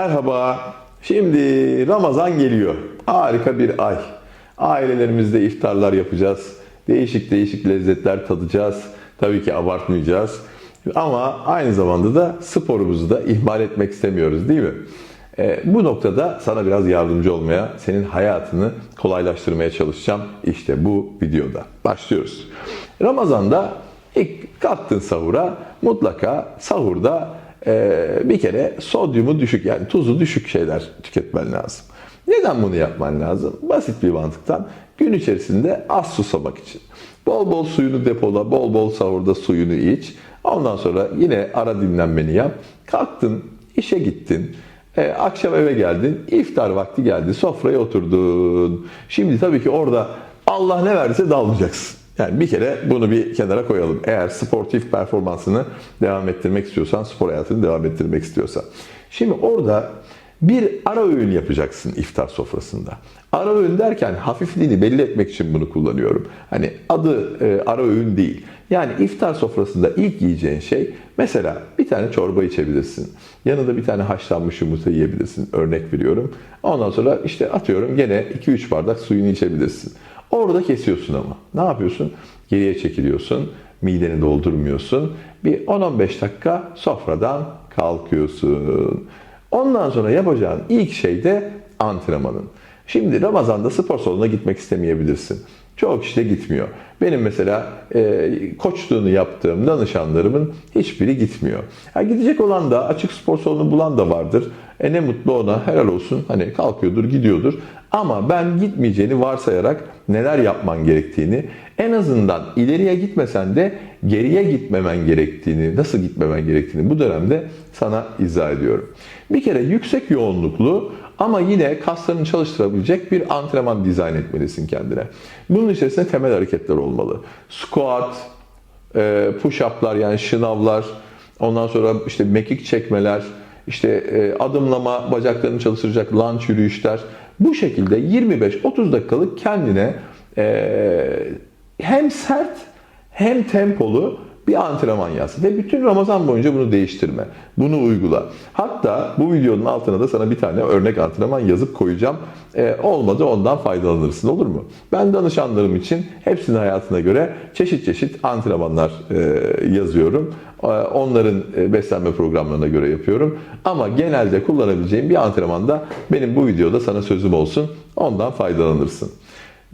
Merhaba. Şimdi Ramazan geliyor. Harika bir ay. Ailelerimizde iftarlar yapacağız. Değişik değişik lezzetler tadacağız. Tabii ki abartmayacağız. Ama aynı zamanda da sporumuzu da ihmal etmek istemiyoruz değil mi? E, bu noktada sana biraz yardımcı olmaya, senin hayatını kolaylaştırmaya çalışacağım. İşte bu videoda. Başlıyoruz. Ramazan'da ilk kalktın sahura mutlaka sahurda bir kere sodyumu düşük yani tuzu düşük şeyler tüketmen lazım. Neden bunu yapman lazım? Basit bir mantıktan gün içerisinde az susamak için. Bol bol suyunu depola, bol bol sahurda suyunu iç. Ondan sonra yine ara dinlenmeni yap. Kalktın, işe gittin. E, akşam eve geldin, iftar vakti geldi, sofraya oturdun. Şimdi tabii ki orada Allah ne verdiyse dalmayacaksın. Yani bir kere bunu bir kenara koyalım. Eğer sportif performansını devam ettirmek istiyorsan, spor hayatını devam ettirmek istiyorsan. Şimdi orada bir ara öğün yapacaksın iftar sofrasında. Ara öğün derken hafifliğini belli etmek için bunu kullanıyorum. Hani adı e, ara öğün değil. Yani iftar sofrasında ilk yiyeceğin şey mesela bir tane çorba içebilirsin. Yanında bir tane haşlanmış yumurta yiyebilirsin. Örnek veriyorum. Ondan sonra işte atıyorum gene 2-3 bardak suyunu içebilirsin. Orada kesiyorsun ama. Ne yapıyorsun? Geriye çekiliyorsun. Mideni doldurmuyorsun. Bir 10-15 dakika sofradan kalkıyorsun. Ondan sonra yapacağın ilk şey de antrenmanın. Şimdi Ramazan'da spor salonuna gitmek istemeyebilirsin. Çoğu kişi de gitmiyor. Benim mesela e, koçluğunu yaptığım danışanlarımın hiçbiri gitmiyor. Ha, gidecek olan da açık spor salonu bulan da vardır. E ne mutlu ona helal olsun. Hani kalkıyordur gidiyordur. Ama ben gitmeyeceğini varsayarak neler yapman gerektiğini en azından ileriye gitmesen de geriye gitmemen gerektiğini, nasıl gitmemen gerektiğini bu dönemde sana izah ediyorum. Bir kere yüksek yoğunluklu ama yine kaslarını çalıştırabilecek bir antrenman dizayn etmelisin kendine. Bunun içerisinde temel hareketler olmalı. Squat, e, push-up'lar yani şınavlar, ondan sonra işte mekik çekmeler, işte e, adımlama, bacaklarını çalıştıracak lunge yürüyüşler. Bu şekilde 25-30 dakikalık kendine e, hem sert hem tempolu bir antrenman yaz. Ve bütün Ramazan boyunca bunu değiştirme. Bunu uygula. Hatta bu videonun altına da sana bir tane örnek antrenman yazıp koyacağım. Ee, olmadı ondan faydalanırsın olur mu? Ben danışanlarım için hepsinin hayatına göre çeşit çeşit antrenmanlar e, yazıyorum. Ee, onların e, beslenme programlarına göre yapıyorum. Ama genelde kullanabileceğim bir antrenmanda benim bu videoda sana sözüm olsun. Ondan faydalanırsın.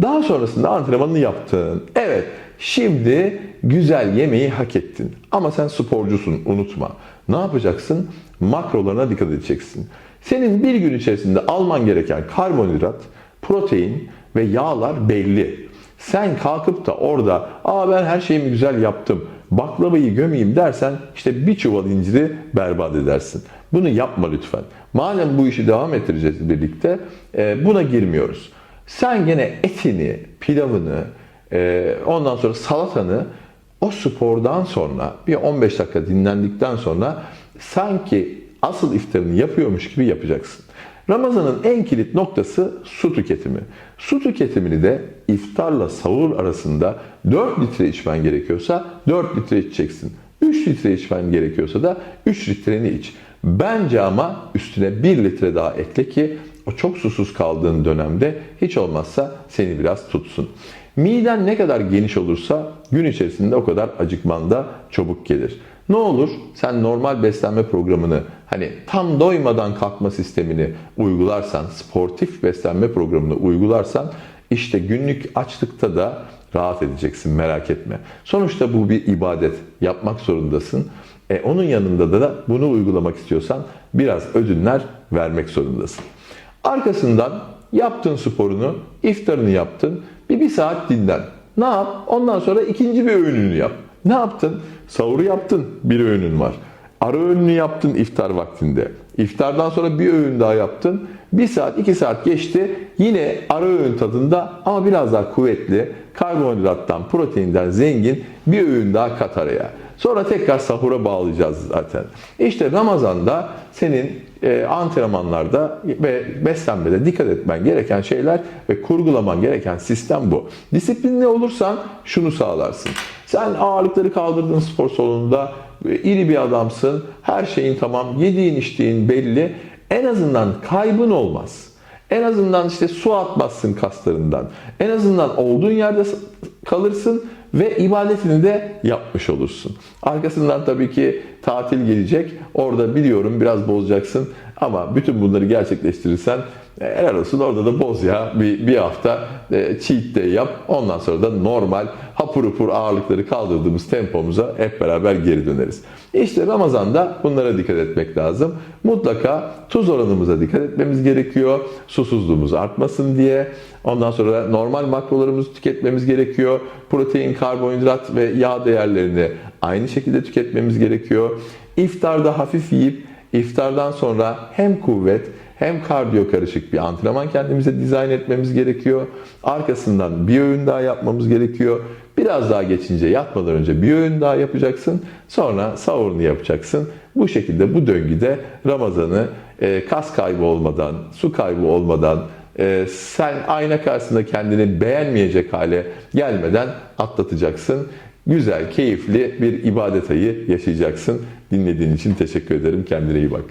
Daha sonrasında antrenmanını yaptın. Evet, şimdi güzel yemeği hak ettin. Ama sen sporcusun, unutma. Ne yapacaksın? Makrolarına dikkat edeceksin. Senin bir gün içerisinde alman gereken karbonhidrat, protein ve yağlar belli. Sen kalkıp da orada, aa ben her şeyimi güzel yaptım, baklavayı gömeyim dersen işte bir çuval inciri berbat edersin. Bunu yapma lütfen. Madem bu işi devam ettireceğiz birlikte, buna girmiyoruz. Sen gene etini, pilavını, e, ondan sonra salatanı o spordan sonra bir 15 dakika dinlendikten sonra sanki asıl iftarını yapıyormuş gibi yapacaksın. Ramazanın en kilit noktası su tüketimi. Su tüketimini de iftarla sahur arasında 4 litre içmen gerekiyorsa 4 litre içeceksin. 3 litre içmen gerekiyorsa da 3 litreni iç. Bence ama üstüne 1 litre daha ekle ki o çok susuz kaldığın dönemde hiç olmazsa seni biraz tutsun. Miden ne kadar geniş olursa gün içerisinde o kadar acıkman da çabuk gelir. Ne olur sen normal beslenme programını hani tam doymadan kalkma sistemini uygularsan, sportif beslenme programını uygularsan işte günlük açlıkta da rahat edeceksin merak etme. Sonuçta bu bir ibadet. Yapmak zorundasın. E, onun yanında da bunu uygulamak istiyorsan biraz ödünler vermek zorundasın. Arkasından yaptın sporunu, iftarını yaptın. Bir, bir saat dinlen. Ne yap? Ondan sonra ikinci bir öğününü yap. Ne yaptın? Sahuru yaptın, bir öğünün var. Ara öğününü yaptın iftar vaktinde. İftardan sonra bir öğün daha yaptın. Bir saat, iki saat geçti. Yine ara öğün tadında ama biraz daha kuvvetli, karbonhidrattan, proteinden zengin bir öğün daha kat araya. Sonra tekrar sahura bağlayacağız zaten. İşte Ramazan'da senin e, antrenmanlarda ve beslenmede dikkat etmen gereken şeyler ve kurgulaman gereken sistem bu. Disiplinli olursan şunu sağlarsın. Sen ağırlıkları kaldırdığın spor salonunda e, iri bir adamsın. Her şeyin tamam. Yediğin içtiğin belli. En azından kaybın olmaz. En azından işte su atmazsın kaslarından. En azından olduğun yerde kalırsın ve ibadetini de yapmış olursun. Arkasından tabii ki tatil gelecek. Orada biliyorum biraz bozacaksın ama bütün bunları gerçekleştirirsen e, helal olsun orada da boz ya bir, bir hafta e, cheat day yap. Ondan sonra da normal hapur hapur ağırlıkları kaldırdığımız tempomuza hep beraber geri döneriz. İşte Ramazan'da bunlara dikkat etmek lazım. Mutlaka tuz oranımıza dikkat etmemiz gerekiyor. Susuzluğumuz artmasın diye. Ondan sonra normal makrolarımızı tüketmemiz gerekiyor. Protein, karbonhidrat ve yağ değerlerini aynı şekilde tüketmemiz gerekiyor. İftarda hafif yiyip iftardan sonra hem kuvvet hem kardiyo karışık bir antrenman kendimize dizayn etmemiz gerekiyor. Arkasından bir öğün daha yapmamız gerekiyor. Biraz daha geçince yatmadan önce bir öğün daha yapacaksın. Sonra sahurunu yapacaksın. Bu şekilde bu döngüde Ramazan'ı e, kas kaybı olmadan, su kaybı olmadan, e, sen ayna karşısında kendini beğenmeyecek hale gelmeden atlatacaksın. Güzel, keyifli bir ibadet ayı yaşayacaksın. Dinlediğin için teşekkür ederim. Kendine iyi bak.